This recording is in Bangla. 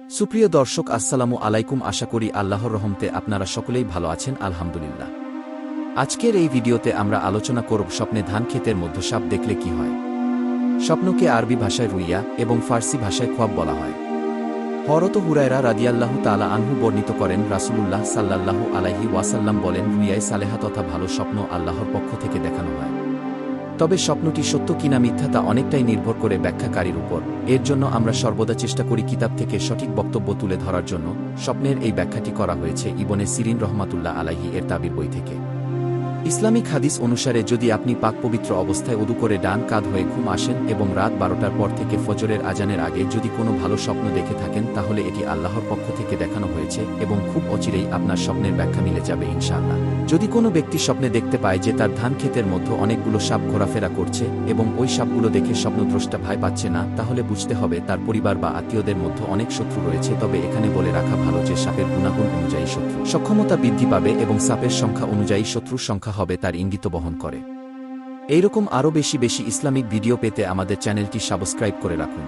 সুপ্রিয় দর্শক, আসসালামু আলাইকুম। আশা করি আল্লাহর রহমতে আপনারা সকলেই ভালো আছেন, আলহামদুলিল্লাহ। আজকের এই ভিডিওতে আমরা আলোচনা করব স্বপ্নে ধান ক্ষেতের মধ্য সাপ দেখলে কি হয়। স্বপ্নকে আরবি ভাষায় রুইয়া এবং ফার্সি ভাষায় খোয়াব বলা হয়। হরত হুরায়রা রাদিয়াল্লাহ তালা আনহু বর্ণিত করেন, রাসূলুল্লাহ সাল্লাল্লাহু আলাইহি ওয়াসাল্লাম বলেন, রুইয়ায় সালেহা তথা ভালো স্বপ্ন আল্লাহর পক্ষ থেকে দেখানো হয়। তবে স্বপ্নটি সত্য কিনা মিথ্যা তা অনেকটাই নির্ভর করে ব্যাখ্যাকারীর উপর। এর জন্য আমরা সর্বদা চেষ্টা করি কিতাব থেকে সঠিক বক্তব্য তুলে ধরার জন্য স্বপ্নের এই ব্যাখ্যাটি করা হয়েছে ইবনে সিরিন রহমাতুল্লাহ আলাহি এর তাবির বই থেকে। ইসলামিক হাদিস অনুসারে যদি আপনি পাক পবিত্র অবস্থায় উদু করে ডান কাঁধ হয়ে ঘুম আসেন এবং রাত বারোটার পর থেকে ফজরের আজানের আগে যদি কোনো ভালো স্বপ্ন দেখে থাকেন, তাহলে এটি আল্লাহর পক্ষ থেকে দেখানো হয়েছে এবং খুব অচিরেই আপনার স্বপ্নের ব্যাখ্যা মিলে যাবে ইনশাআল্লাহ। যদি কোনো ব্যক্তি স্বপ্নে দেখতে পায় যে তার ধান ক্ষেতের মধ্যে অনেকগুলো সাপ ঘোরাফেরা করছে এবং ওই সাপগুলো দেখে স্বপ্নদ্রষ্টা ভয় পাচ্ছে না, তাহলে বুঝতে হবে তার পরিবার বা আত্মীয়দের মধ্যে অনেক শত্রু রয়েছে, তবে এখানে বলে রাখা ভালো যে সাপের গুণাগুণ অনুযায়ী শত্রু। সক্ষমতা বৃদ্ধি পাবে এবং সাপের সংখ্যা অনুযায়ী শত্রুর সংখ্যা হবে তার ইঙ্গিত বহন করে। এইরকম আরও বেশি বেশি ইসলামিক ভিডিও পেতে আমাদের চ্যানেলটি সাবস্ক্রাইব করে রাখুন।